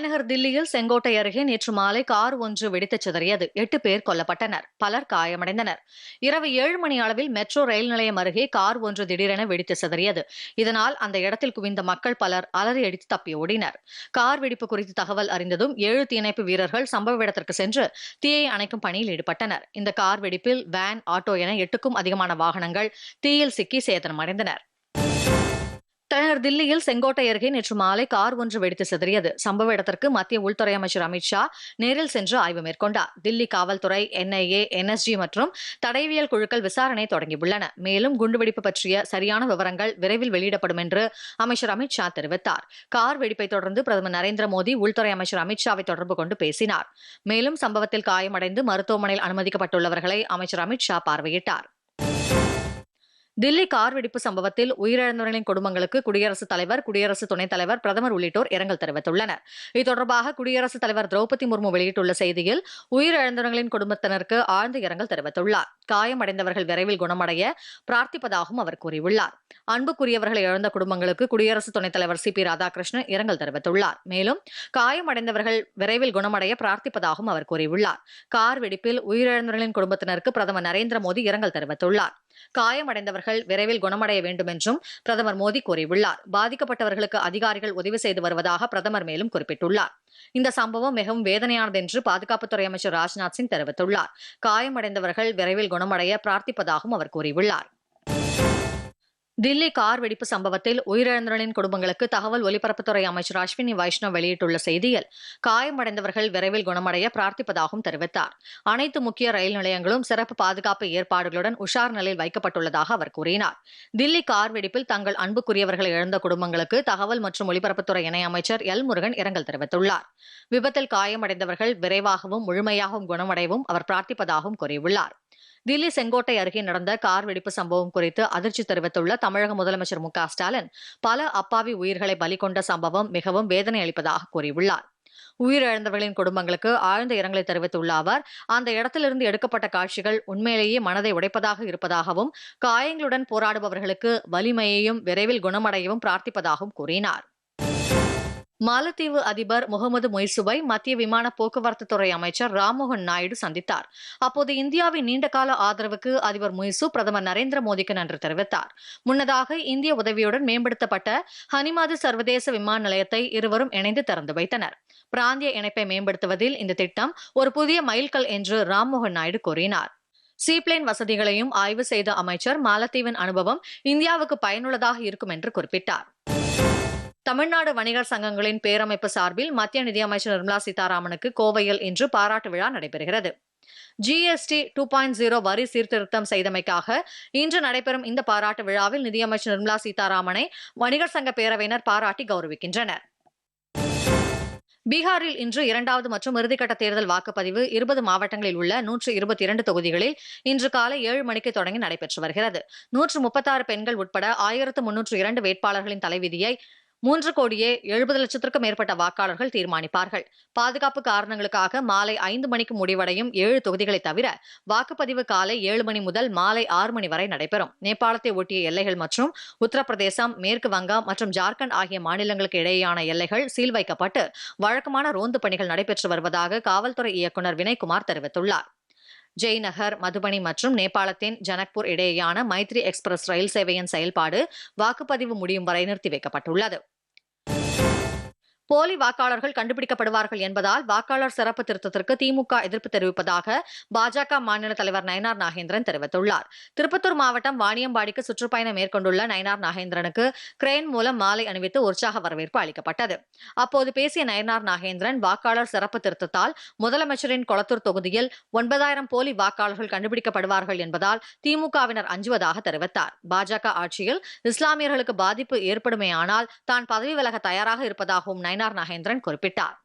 தலைநகர் தில்லியில் செங்கோட்டை அருகே நேற்று மாலை கார் ஒன்று வெடித்துச் சிதறியது. எட்டு பேர் கொல்லப்பட்டனர். பலர் காயமடைந்தனர். இரவு ஏழு மணி அளவில் மெட்ரோ ரயில் நிலையம் அருகே கார் ஒன்று திடீரென வெடித்து சிதறியது. இதனால் அந்த இடத்தில் குவிந்த மக்கள் பலர் அலறி அடித்து தப்பி ஓடினர். கார் வெடிப்பு குறித்து தகவல் அறிந்ததும் ஏழு தீயணைப்பு வீரர்கள் சம்பவ இடத்திற்கு சென்று தீயை அணைக்கும் பணியில் ஈடுபட்டனர். இந்த கார் வெடிப்பில் வேன் ஆட்டோ என எட்டுக்கும் அதிகமான வாகனங்கள் தீயில் சிக்கி சேதனமடைந்தனர். தலைநகர் தில்லியில் செங்கோட்டை அருகே நேற்று மாலை கார் ஒன்று வெடித்து சிதறியது. சம்பவ இடத்திற்கு மத்திய உள்துறை அமைச்சர் அமித்ஷா நேரில் சென்று ஆய்வு மேற்கொண்டார். தில்லி காவல்துறை என்ஐஏ என்எஸ்ஜி மற்றும் தடயவியல் குழுக்கள் விசாரணை தொடங்கியுள்ளன. மேலும் குண்டுவெடிப்பு பற்றிய சரியான விவரங்கள் விரைவில் வெளியிடப்படும் என்று அமைச்சர் அமித்ஷா தெரிவித்தார். கார் வெடிப்பை தொடர்ந்து பிரதமர் நரேந்திர மோடி உள்துறை அமைச்சர் அமித்ஷாவை தொடர்பு கொண்டு பேசினார். மேலும் சம்பவத்தில் காயமடைந்து மருத்துவமனையில் அனுமதிக்கப்பட்டுள்ளவர்களை அமைச்சர் அமித்ஷா பார்வையிட்டார். தில்லி கார் வெடிப்பு சம்பவத்தில் உயிரிழந்தவர்களின் குடும்பங்களுக்கு குடியரசுத் தலைவர் குடியரசு துணைத் தலைவர் பிரதமர் உள்ளிட்டோர் இரங்கல் தெரிவித்துள்ளனர். இது தொடர்பாக குடியரசுத் தலைவர் திரௌபதி முர்மு வெளியிட்டுள்ள செய்தியில் உயிரிழந்தவர்களின் குடும்பத்தினருக்கு ஆழ்ந்த இரங்கல் தெரிவித்துள்ளார். காயமடைந்தவர்கள் விரைவில் குணமடைய பிரார்த்திப்பதாகவும் அவர் கூறியுள்ளார். அன்புக்குரியவர்களை இழந்த குடும்பங்களுக்கு குடியரசு துணைத் தலைவர் சி பி ராதாகிருஷ்ணன் இரங்கல் தெரிவித்துள்ளார். மேலும் காயமடைந்தவர்கள் விரைவில் குணமடைய பிரார்த்திப்பதாகவும் அவர் கூறியுள்ளார். கார் வெடிப்பில் உயிரிழந்தவர்களின் குடும்பத்தினருக்கு பிரதமர் நரேந்திர மோடி இரங்கல் தெரிவித்துள்ளார். காயமடைந்தவர்கள் விரைவில் குணமடைய வேண்டும் என்றும் பிரதமர் மோடி கூறியுள்ளார். பாதிக்கப்பட்டவர்களுக்கு அதிகாரிகள் உதவி செய்து வருவதாக பிரதமர் மேலும் குறிப்பிட்டுள்ளார். இந்த சம்பவம் மிகவும் வேதனையானது என்று பாதுகாப்புத்துறை அமைச்சர் ராஜ்நாத் சிங் தெரிவித்துள்ளார். காயமடைந்தவர்கள் விரைவில் குணமடைய பிரார்த்திப்பதாகவும் அவர் கூறியுள்ளார். தில்லி கார் வெடிப்பு சம்பவத்தில் உயிரிழந்தவர்களின் குடும்பங்களுக்கு தகவல் ஒலிபரப்புத்துறை அமைச்சர் அஸ்வினி வைஷ்ணவ் வெளியிட்டுள்ள செய்தியில் காயமடைந்தவர்கள் விரைவில் குணமடைய பிரார்த்திப்பதாகவும் தெரிவித்தார். அனைத்து முக்கிய ரயில் நிலையங்களும் சிறப்பு பாதுகாப்பு ஏற்பாடுகளுடன் உஷார் நிலையில் வைக்கப்பட்டுள்ளதாக அவர் கூறினார். தில்லி கார் வெடிப்பில் தங்கள் அன்புக்குரியவர்களை இழந்த குடும்பங்களுக்கு தகவல் மற்றும் ஒலிபரப்புத்துறை இணையமைச்சர் எல் முருகன் இரங்கல் தெரிவித்துள்ளார். விபத்தில் காயமடைந்தவர்கள் விரைவாகவும் முழுமையாகவும் குணமடையவும் அவர் பிரார்த்திப்பதாகவும் கூறியுள்ளார். தில்லி செங்கோட்டை அருகே நடந்த கார் வெடிப்பு சம்பவம் குறித்து அதிர்ச்சி தெரிவித்துள்ள தமிழக முதலமைச்சர் மு ஸ்டாலின் பல அப்பாவி உயிர்களை பலி கொண்ட சம்பவம் மிகவும் வேதனை அளிப்பதாக கூறியுள்ளார். உயிரிழந்தவர்களின் குடும்பங்களுக்கு ஆழ்ந்த இரங்கலை தெரிவித்துள்ள அவர் அந்த இடத்திலிருந்து எடுக்கப்பட்ட காட்சிகள் உண்மையிலேயே மனதை உடைப்பதாக இருப்பதாகவும் காயங்களுடன் போராடுபவர்களுக்கு வலிமையையும் விரைவில் குணமடையவும் பிரார்த்திப்பதாகவும் கூறினார். மாலத்தீவு அதிபர் முகமது மொய்சுவை மத்திய விமான போக்குவரத்து துறை அமைச்சர் ராம்மோகன் நாயுடு சந்தித்தார். அப்போது இந்தியாவின் நீண்டகால ஆதரவுக்கு அதிபர் மொய்சு பிரதமர் நரேந்திர மோடிக்கு நன்றி தெரிவித்தார். முன்னதாக இந்திய உதவியுடன் மேம்படுத்தப்பட்ட ஹனிமாது சர்வதேச விமான நிலையத்தை இருவரும் இணைந்து திறந்து வைத்தனர். பிராந்திய இணைப்பை மேம்படுத்துவதில் இந்த திட்டம் ஒரு புதிய மைல்கல் என்று ராம்மோகன் நாயுடு கூறினார். சீப்ளைன் வசதிகளையும் ஆய்வு செய்த அமைச்சர் மாலத்தீவின் அனுபவம் இந்தியாவுக்கு பயனுள்ளதாக இருக்கும் என்று குறிப்பிட்டார். தமிழ்நாடு வணிகர் சங்கங்களின் பேரமைப்பு சார்பில் மத்திய நிதியமைச்சர் நிர்மலா சீதாராமனுக்கு கோவையில் இன்று பாராட்டு விழா நடைபெறுகிறது. ஜிஎஸ்டி டூ பாயிண்ட் ஜீரோ வரி சீர்திருத்தம் செய்தமைக்காக இன்று நடைபெறும் இந்த பாராட்டு விழாவில் நிதியமைச்சர் நிர்மலா சீதாராமனை வணிகர் சங்க பேரவையினர் பாராட்டி கௌரவிக்கின்றனர். பீகாரில் இன்று இரண்டாவது மற்றும் இறுதிக்கட்ட தேர்தல் வாக்குப்பதிவு இருபது மாவட்டங்களில் உள்ள நூற்று இருபத்தி இரண்டு தொகுதிகளில் இன்று காலை ஏழு மணிக்கு தொடங்கி நடைபெற்று வருகிறது. நூற்று முப்பத்தாறு பெண்கள் உட்பட ஆயிரத்து முன்னூற்று இரண்டு வேட்பாளர்களின் தலைவிதியை மூன்று கோடியே எழுபது லட்சத்திற்கும் மேற்பட்ட வாக்காளர்கள் தீர்மானிப்பார்கள். பாதுகாப்பு காரணங்களுக்காக மாலை ஐந்து மணிக்கு முடிவடையும் ஏழு தொகுதிகளை தவிர வாக்குப்பதிவு காலை ஏழு மணி முதல் மாலை ஆறு மணி வரை நடைபெறும். நேபாளத்தை ஒட்டிய எல்லைகள் மற்றும் உத்தரப்பிரதேசம் மேற்கு வங்கம் மற்றும் ஜார்க்கண்ட் ஆகிய மாநிலங்களுக்கு இடையேயான எல்லைகள் சீல் வைக்கப்பட்டு வழக்கமான ரோந்து பணிகள் நடைபெற்று வருவதாக காவல்துறை இயக்குநர் வினய்குமார் தெரிவித்துள்ளார். ஜெய்நகர் மதுபனி மற்றும் நேபாளத்தின் ஜனக்பூர் இடையேயான மைத்ரி எக்ஸ்பிரஸ் ரயில் சேவையின் செயல்பாடு வாக்குப்பதிவு முடியும் வரை நிறுத்தி வைக்கப்பட்டுள்ளது. போலி வாக்காளர்கள் கண்டுபிடிக்கப்படுவார்கள் என்பதால் வாக்காளர் சிறப்பு திருத்தத்திற்கு திமுக எதிர்ப்பு தெரிவிப்பதாக பாஜக மாநில தலைவர் நயனார் நாகேந்திரன் தெரிவித்துள்ளார். திருப்பத்தூர் மாவட்டம் வாணியம்பாடிக்கு சுற்றுப்பயணம் மேற்கொண்டுள்ள நயனார் நாகேந்திரனுக்கு கிரேன் மூலம் மாலை அணிவித்து உற்சாக வரவேற்பு அளிக்கப்பட்டது. அப்போது பேசிய நயனார் நாகேந்திரன் வாக்காளர் சிறப்பு திருத்தத்தால் முதலமைச்சரின் கொளத்தூர் தொகுதியில் ஒன்பதாயிரம் போலி வாக்காளர்கள் கண்டுபிடிக்கப்படுவார்கள் என்பதால் திமுகவினர் அஞ்சுவதாக தெரிவித்தார். பாஜக ஆட்சியில் இஸ்லாமியர்களுக்கு பாதிப்பு ஏற்படுமேயானால் தான் பதவி விலக தயாராக இருப்பதாகவும் நயனார் நாகேந்திரன் குறிப்பிட்டார்.